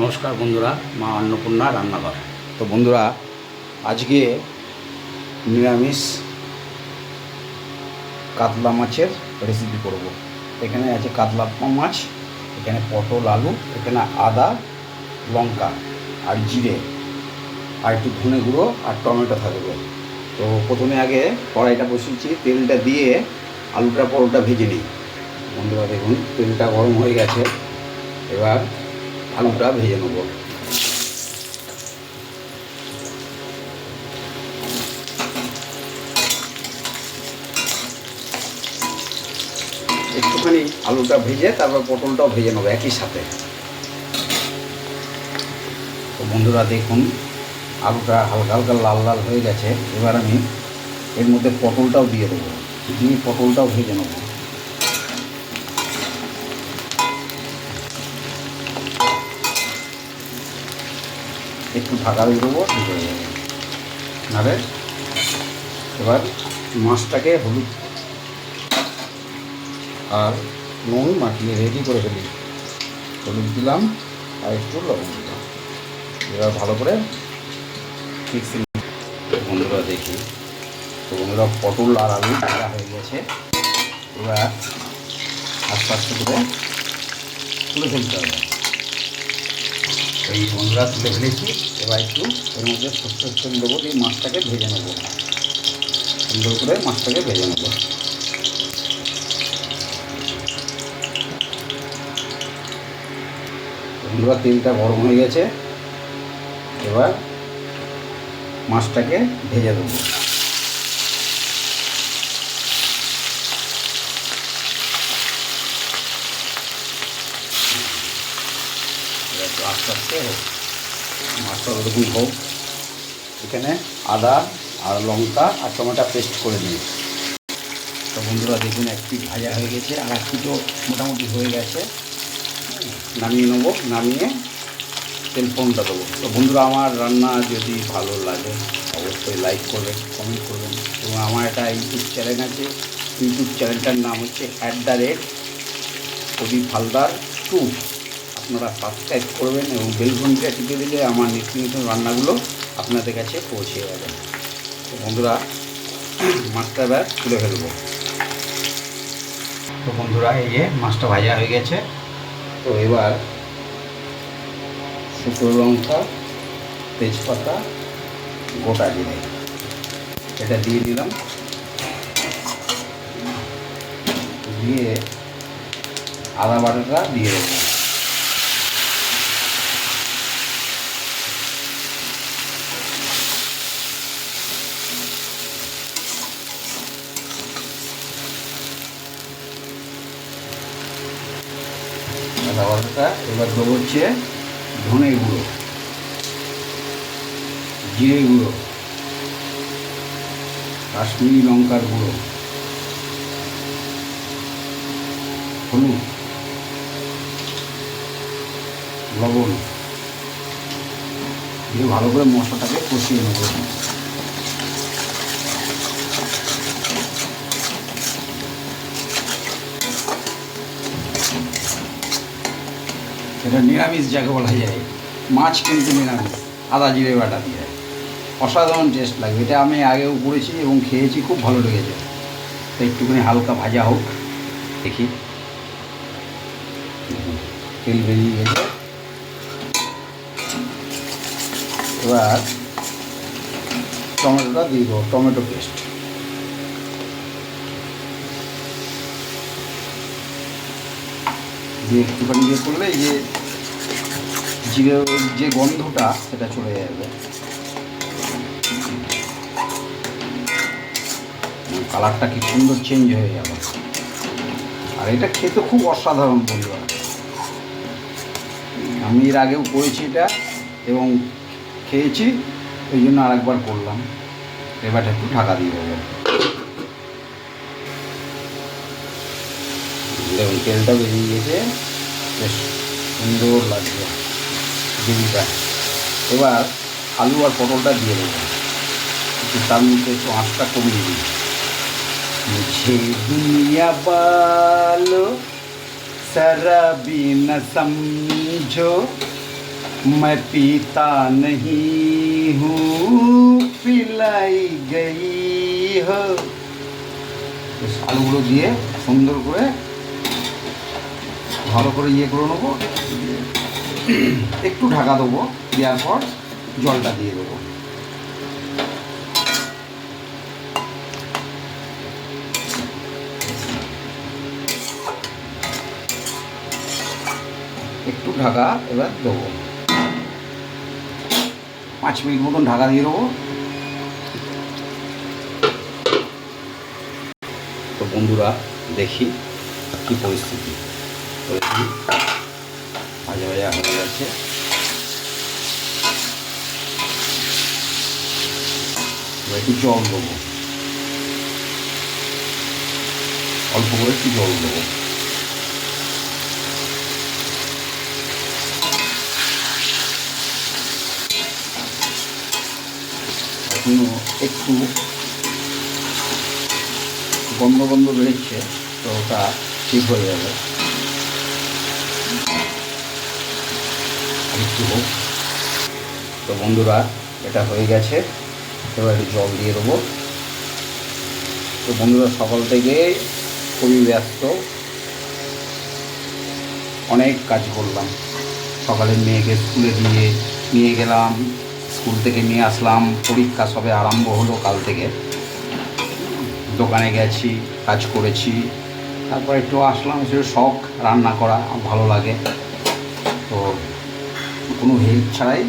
নমস্কার বন্ধুরা, মা অন্নপূর্ণা রান্নাঘর। তো বন্ধুরা, আজকে নিরামিষ কাতলা মাছের রেসিপি করব। এখানে আছে কাতলা মাছ, এখানে পটল, আলু, এখানে আদা, লঙ্কা আর জিরে আর একটু ধনে গুঁড়ো আর টমেটো থাকবে। তো প্রথমে আগে কড়াইটা বসিয়েছি, তেলটা দিয়ে আলুটা পরোটা ভেজে নিই। বন্ধুরা দেখুন, তেলটা গরম হয়ে গেছে। এবার আলুটা ভেজে নেব। একটুখানি আলুটা ভেজে তারপর পটলটাও ভেজে নেব একই সাথে। তো বন্ধুরা দেখুন, আলুটা হালকা হালকা লাল লাল হয়ে গেছে। এবার আমি এর মধ্যে পটলটাও দিয়ে দেবো। দিয়ে পটলটাও ভেজে নেব। একটু ঢাকা দিয়ে দেবো হয়ে যাবে নাহলে এবার মাছটাকে হলুদ আর নুন মাখিয়ে রেডি করে ফেলি। হলুদ দিলাম আর একটু লবণ দিলাম। এবার ভালো করে মিক্সি বন্ধুরা দেখি। তো বন্ধুরা পটল আর আলু ভাজা হয়ে গেছে। এবার আস্তে আস্তে করে তুলে ফেলতে হবে। এই বন্ধুরা তুলে ফেলেছি এবার একটু এর মধ্যে সর্ষের তেল দেবো দিয়ে মাছটাকে ভেজে নেব। সুন্দর করে মাছটাকে ভেজে নেব। বন্ধুরা তেলটা গরম হয়ে গেছে, এবার মাছটাকে ভেজে দেবো। আস্তে হোক মাছটা ওরকম হোক। এখানে আদা আর লঙ্কা আর টমেটো পেস্ট করে দিই তো বন্ধুরা, দেখুন এক পিঠ ভাজা হয়ে গেছে আর এক পিঠও মোটামুটি হয়ে গেছে। নামিয়ে নেব, নামিয়ে তেল ফোনটা দেবো। তো বন্ধুরা, আমার রান্না যদি ভালো লাগে, অবশ্যই লাইক করবেন কমেন্ট করবেন। এবং আমার একটা ইউটিউব চ্যানেল আছে। ইউটিউব চ্যানেলটার নাম হচ্ছে at the rate Pradip Haldar two আপনারা সাবস্ক্রাইব করবেন এবং বেলঘন্টা টিপে দিলে আমার নিত্য নতুন রান্নাগুলো আপনাদের কাছে পৌঁছে যাবে। তো বন্ধুরা, মাছটা এবার তুলে ফেলব। তো বন্ধুরা, এই যে মাছটা ভাজা হয়ে গেছে। তো এবার শুকনো লঙ্কা, তেজপাতা, গোটা জিরে, এটা দিয়ে দিলাম। দিয়ে আদা বাটাটা দিয়ে দেবো বাটাটা এবার দেবো হচ্ছে ধনে গুঁড়ো, জিরে গুঁড়ো, কাশ্মীরি লঙ্কার গুঁড়ো, হলুদ, লবণ, দিয়ে ভালো করে মশলাটাকে কষিয়ে নেব। এটা নিরামিষ যাকে বলা যায়। মাছ কিন্তু নিরামিষ, আদা, জিরে বাটা দিয়ে। অসাধারণ টেস্ট লাগবে। এটা আমি আগেও করেছি এবং খেয়েছি, খুব ভালো লেগেছে। তো একটুখানি হালকা ভাজা হোক, দেখি। তেল বেরিয়ে গেছে। এবার টমেটোটা দিয়ে দেবো, টমেটো পেস্ট দিয়ে একটুখানি ইয়ে করলে যে জিরে যে গন্ধটা সেটা চলে যাবে। কালারটা কি সুন্দর চেঞ্জ হয়ে যাবে। আর এটা খেতে খুব অসাধারণ বন্ধুরা আমি এর আগেও করেছি এটা এবং খেয়েছি ওই জন্য আরেকবার করলাম। এবার একটু ঢাকা দিয়ে দেবো। দেখুন, তেলটা বেরিয়ে গেছে। বেশ সুন্দর লাগবে গ্রেভিটা এবার আলু আর পটলটা দিয়ে দেবো একটু তার মধ্যে একটু আঁচটা কমিয়ে দিই मुझे दुनिया वालों सरा भी न समझो मैं पीता नहीं हूँ पिलाई गई हो বেশ আলুগুলো দিয়ে সুন্দর করে ভালো করে ইয়ে করে নেবো একটু ঢাকা দেবো, দেওয়ার পর জলটা দিয়ে দেবো। একটু ঢাকা এবার দেবো। পাঁচ মিনিট মতন ঢাকা দিয়ে দেবো। তো বন্ধুরা, দেখি কি পরিস্থিতি। ভাজা ভাজা হয়ে যাচ্ছে এবার একটু জল দেবো অল্প করে একটু জল দেবো এখনও একটু গন্ধ গন্ধ বেরোচ্ছে তো ওটা ঠিক হয়ে যাবে একটু হোক। তো বন্ধুরা, এটা হয়ে গেছে। এবার একটু জল দিয়ে দেবো। তো বন্ধুরা, সকাল থেকে খুবই ব্যস্ত। অনেক কাজ করলাম। সকালে মেয়েকে স্কুলে দিয়ে নিয়ে গেলাম। স্কুল থেকে নিয়ে আসলাম। পরীক্ষা সবে আরম্ভ হলো কাল থেকে। দোকানে গেছি, কাজ করেছি। তারপর একটু আসলাম সে শখ, রান্না করা, ভালো লাগে। তো কোনো হেল্প ছাড়াই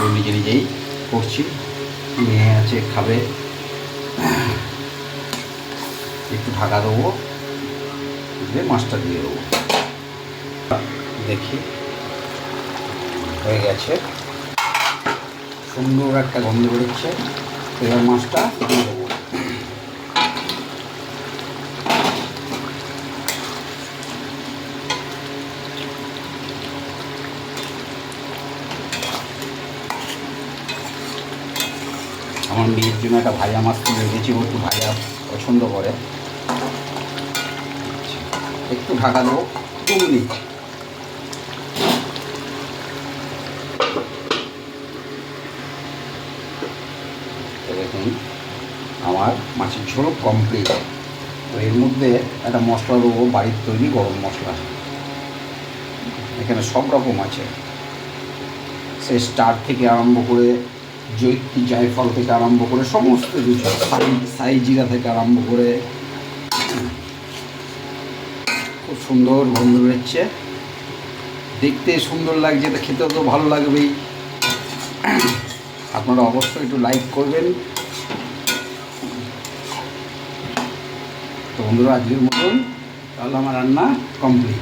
নিজে নিজেই করছি। মেয়ে আছে, খাবে। একটু ঢাকা দেবো। দিয়ে মাছটা দিয়ে দেবো। দেখি। হয়ে গেছে। সুন্দর একটা গন্ধ বেরোচ্ছে। এবার মাছটা দিয়ে দেবো। মেয়ের জন্য একটা ভাজা মাছ তুলে রেখেছি ও একটু ভাজা পছন্দ করে। একটু ঢাকা দেবো দু মিনিট দেখুন, আমার মাছের ঝোল কমপ্লিট তো এর মধ্যে একটা মশলা দেবো, বাড়ির তৈরি গরম মশলা। এখানে সব রকম আছে। সে স্টার থেকে আরম্ভ করে জায়ফল থেকে আরম্ভ করে সমস্ত কিছু, সাই জিরা থেকে আরম্ভ করে, খুব সুন্দর গন্ধ বেরোচ্ছে দেখতে সুন্দর লাগছে, তো খেতেও তো ভালো লাগবেই আপনারা অবশ্যই একটু লাইক করবেন। তো বন্ধুরা, আজকের মতন তাহলে আমার রান্না কমপ্লিট